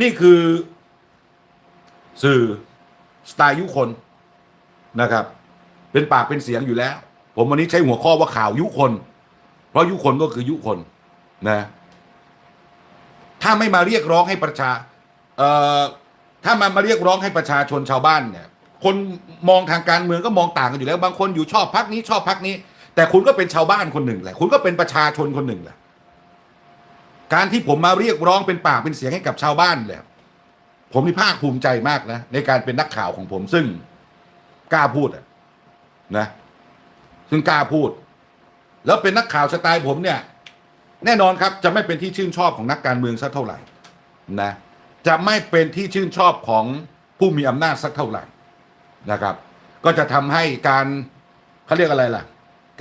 นี่คือสื่อสไตล์ยุคนนะครับ เป็นปากเป็นเสียงอยู่แล้ว ผมวันนี้ใช้หัวข้อว่าข่าวยุคน เพราะยุคนก็คือยุคนนะถ้าไม่มาเรียกร้องให้ประชาเอ่อถ้ามันมาเรียกร้องให้ประชาชนชาวบ้านเนี่ย คนมองทางการเมืองก็มองต่างกันอยู่แล้ว บางคนอยู่ชอบพักนี้ชอบพักนี้ แต่คุณก็เป็นชาวบ้านคนหนึ่งแหละ คุณก็เป็นประชาชนคนหนึ่งแหละ การที่ผมมาเรียกร้องเป็นปากเป็นเสียงให้กับชาวบ้านเนี่ยผมนี่ภาคภูมิใจมากนะ ในการเป็นนักข่าวของผมซึ่งกล้าพูดนะ ซึ่งกล้าพูด แล้วเป็นนักข่าวสไตล์ผมเนี่ย แน่นอนครับจะไม่เป็นที่ชื่นชอบของนักการเมืองสักเท่าไหร่นะจะไม่เป็นที่ชื่นชอบของผู้มีอำนาจสักเท่าไหร่นะครับ ก็จะทำให้การเขาเรียกอะไรล่ะ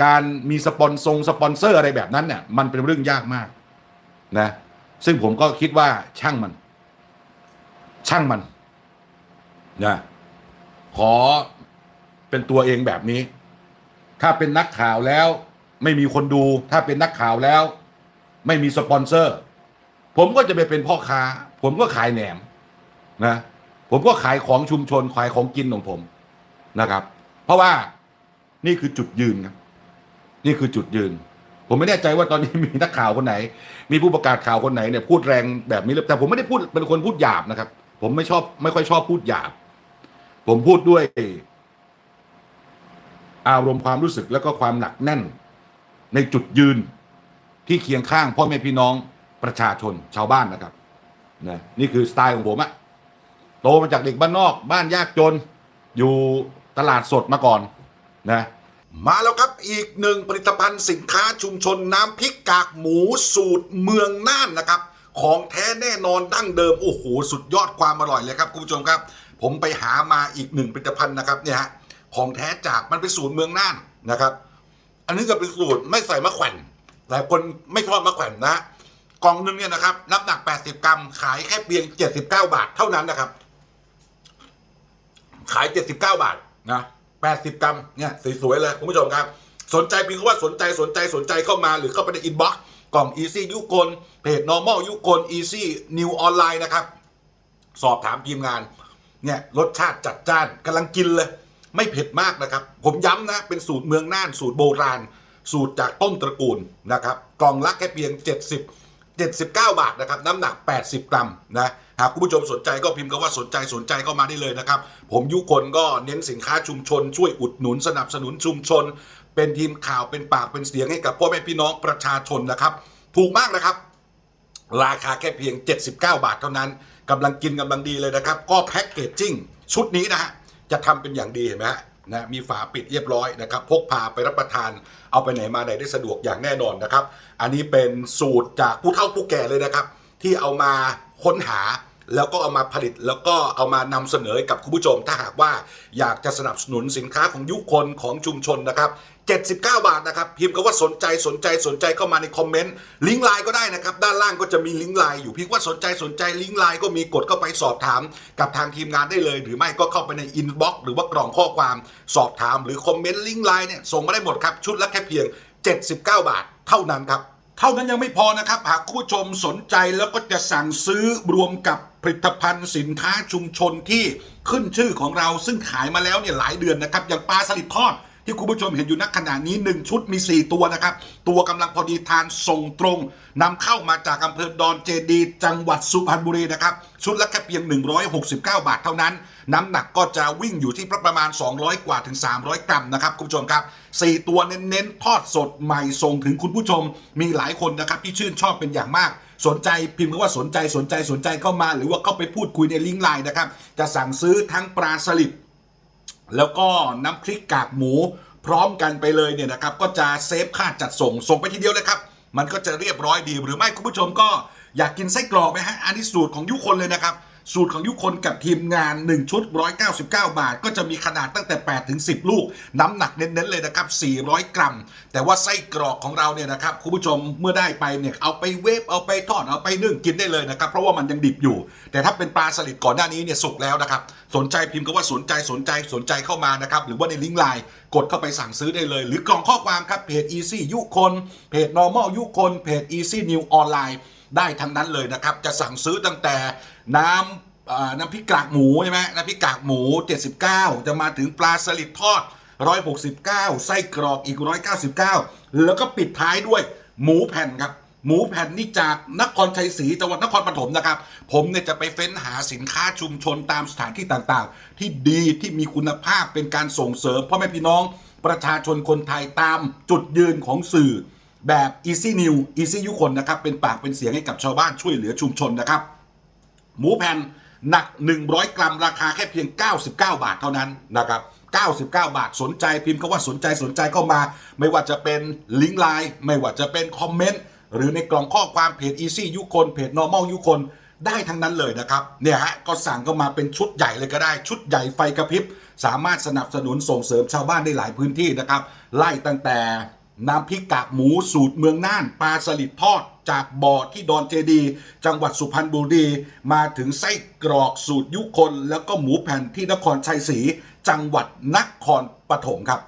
การมีสปอนซงสปอนเซอร์อะไรแบบนั้นเนี่ยมันเป็นเรื่องยากมาก นะซึ่งผมก็คิดว่าช่างมัน ช่างมันนะขอเป็นตัวเองแบบนี้ ถ้าเป็นนักข่าวแล้ว ไม่มีคนดู ถ้าเป็นนักข่าวแล้ว ไม่มีสปอนเซอร์ ผมก็จะไปเป็นพ่อค้า ผมก็ขายแหนมนะผมก็ขายของชุมชนขายของกินของผมนะครับ เพราะว่านี่คือจุดยืนครับนี่คือจุดยืน ผมไม่แน่ใจว่าตอนนี้มีนักข่าวคนไหน มีผู้ประกาศข่าวคนไหนเนี่ยพูดแรงแบบนี้หรือแต่ผมไม่ได้พูดเป็นคนพูดหยาบนะครับ ผมไม่ชอบ ไม่ค่อยชอบพูดหยาบ ผมพูดด้วย อารมณ์ความรู้สึกแล้วก็ความหนักแน่น ในจุดยืนที่เคียงข้างพ่อแม่พี่น้องประชาชนชาวบ้านนะครับนะนี่คือสไตล์ของผมอะโตมาจากเด็กบ้านนอก บ้านยากจน อยู่ตลาดสดมาก่อนนะ มาแล้วครับอีกหนึ่งผลิตภัณฑ์สินค้าชุมชนน้ำพริกกากหมูสูตรเมืองน่านนะครับ ของแท้แน่นอนดั้งเดิม โอ้โห สุดยอดความอร่อยเลยครับคุณผู้ชมครับ ผมไปหามาอีกหนึ่งผลิตภัณฑ์นะครับเนี่ยฮะของแท้จากมันเป็นสูตรเมืองน่านนะครับ อันนี้ก็เป็นสูตรไม่ใส่มะแขวนหลายคนไม่ชอบมะแขวนนะกล่องหนึ่งเนี่ยนะครับน้ำหนัก 80 กรัม ขายแค่เพียง 79 บาทเท่านั้นนะครับ ขาย 79 บาทนะ 80 กรัมเนี่ยสวยๆเลยคุณผู้ชมครับ สนใจเพียงแค่ว่าสนใจสนใจสนใจเข้ามา หรือเข้าไปในอินบ็อกซ์กล่อง Easy ยุกลเพจ normal ยุกล Easy New Online นะครับ สอบถามทีมงานเนี่ยรสชาติจัดจ้านกำลังกินเลย ไม่เผ็ดมากนะครับ ผมย้ำนะ เป็นสูตรเมืองน่านสูตรโบราณ สูตรจากต้นตระกูลนะครับกล่องละแค่เพียง 70 79 บาทนะครับน้ำหนัก 80 กรัมนะหากคุณผู้ชมสนใจก็พิมพ์คำว่าสนใจสนใจเข้ามาได้เลยนะครับ ผมยุคนก็เน้นสินค้าชุมชน ช่วยอุดหนุนสนับสนุนชุมชน เป็นทีมข่าวเป็นปากเป็นเสียงให้กับพ่อแม่พี่น้องประชาชนนะครับ ถูกมากนะครับ ราคาแค่เพียง 79 บาทเท่านั้นกำลังกินกำลังดีเลยนะครับ ก็แพ็กเกจจิ้งชุดนี้นะฮะจะทำเป็นอย่างดีเห็นไหมฮะ นะมีฝาปิดเรียบร้อยนะครับพกพาไปรับประทาน เอาไปไหนมาไหนได้สะดวกอย่างแน่นอนนะครับ อันนี้เป็นสูตรจากผู้เฒ่าผู้แก่เลยนะครับ ที่เอามาค้นหาแล้วก็เอามาผลิตแล้วก็เอามานำเสนอให้กับคุณผู้ชมถ้าหากว่าอยากจะสนับสนุนสินค้าของยุคนของชุมชนนะครับ 79 บาทนะครับพิมพ์คำว่าสนใจสนใจสนใจเข้ามาในคอมเมนต์ลิงก์ไลน์ก็ได้นะครับด้านล่างก็จะมีลิงก์ไลน์อยู่พิมพ์ว่าสนใจสนใจลิงก์ไลน์ก็มีกดเข้าไปสอบถาม กับทางทีมงานได้เลย หรือไม่ก็เข้าไปในอินบ็อกซ์หรือว่ากล่องข้อความสอบถาม หรือคอมเมนต์ลิงก์ไลน์เนี่ยส่งมาได้หมดครับชุดละแค่เพียง 79 บาท เท่านั้นครับเท่านั้นยังไม่พอนะครับ หากผู้ชมสนใจแล้วก็จะสั่งซื้อรวมกับผลิตภัณฑ์สินค้าชุมชนที่ขึ้นชื่อของเราซึ่งขายมาแล้วเนี่ยหลายเดือนนะครับอย่างปลาสลิดทอด ที่คุณผู้ชมเห็นอยู่นักขณะนี้ 1 ชุดมี 4 ตัวนะครับ ตัวกำลังพอดีทานส่งตรงนำเข้ามาจากอำเภอดอนเจดี จังหวัดสุพรรณบุรีนะครับ ชุดละแค่เพียง 169 บาทเท่านั้น น้ำหนักก็จะวิ่งอยู่ที่ประมาณ 200 กว่าถึง 300 กรัมนะครับคุณผู้ชมครับ 4 ตัวเน้นๆทอดสดใหม่ส่งถึงคุณผู้ชม มีหลายคนนะครับที่ชื่นชอบเป็นอย่างมากสนใจพิมพ์คำว่าสนใจสนใจสนใจเข้ามา หรือว่าเข้าไปพูดคุยในลิงก์ไลน์นะครับ จะสั่งซื้อทั้งปลาสลิด แล้วก็น้ำพริกกากหมู พร้อมกันไปเลยเนี่ยนะครับก็จะเซฟค่าจัดส่งส่งไปทีเดียวเลยครับ มันก็จะเรียบร้อยดีหรือไม่คุณผู้ชมก็อยากกินไส้กรอกไหมฮะอันนี้สูตรของยุคนเลยนะครับ สูตรของยุคนกับทีมงาน 1 ชุด 199 บาท ก็จะมีขนาดตั้งแต่ 8 ถึง 10 ลูก น้ำหนักเน้นๆเลยนะครับ 400 กรัม แต่ว่าไส้กรอกของเราเนี่ยนะครับคุณผู้ชมเมื่อได้ไปเนี่ยเอาไปเวฟเอาไปทอดเอาไปนึ่งกินได้เลยนะครับ เพราะว่ามันยังดิบอยู่ แต่ถ้าเป็นปลาสลิดก่อนหน้านี้เนี่ยสุกแล้วนะครับ สนใจพิมพ์คำว่าสนใจสนใจสนใจเข้ามานะครับหรือว่าในลิงก์ไลน์กดเข้าไปสั่งซื้อได้เลย หรือกล่องข้อความครับเพจ Easy ยุคนเพจ normal ยุคนเพจ Easy New Online ได้ทั้งนั้นเลยนะครับ จะสั่งซื้อตั้งแต่ น้ำน้ำพริกกากหมูใช่ไหมน้ำพริกกากหมู 79 จะมาถึงปลาสลิดทอด 169 ไส้กรอกอีก 199 แล้วก็ปิดท้ายด้วยหมูแผ่นครับหมูแผ่นนี่จากนครชัยศรีจังหวัดนครปฐมนะครับ ผมเนี่ยจะไปเฟ้นหาสินค้าชุมชนตามสถานที่ต่างๆ ที่ดีที่มีคุณภาพเป็นการส่งเสริมพ่อแม่พี่น้อง ประชาชนคนไทยตามจุดยืนของสื่อ แบบ Easy New Easy ยุคนนะครับ เป็นปากเป็นเสียงให้กับชาวบ้านช่วยเหลือชุมชนนะครับ หมูแผ่นหนัก 100 กรัม ราคาแค่เพียง 99 บาทเท่านั้นนะครับ 99 บาทสนใจพิมพ์คำว่าสนใจสนใจเข้ามา ไม่ว่าจะเป็นลิงก์ไลน์ไม่ว่าจะเป็นคอมเมนต์หรือในกล่องข้อความเพจ Easy ยุคนเพจ Normal ยุคนได้ทั้งนั้นเลยนะครับเนี่ยฮะก็สั่งเข้ามาเป็นชุดใหญ่เลยก็ได้ ชุดใหญ่ไฟกระพริบ สามารถสนับสนุนส่งเสริมชาวบ้านได้หลายพื้นที่นะครับ ไล่ตั้งแต่ น้ำพริกกากหมูสูตรเมืองน่านปลาสลิดทอด จากบ่อที่ดอนเจดี จังหวัดสุพรรณบุรี มาถึงไส้กรอกสูตรยุคน แล้วก็หมูแผ่นที่นครชัยศรีจังหวัดนครปฐมครับ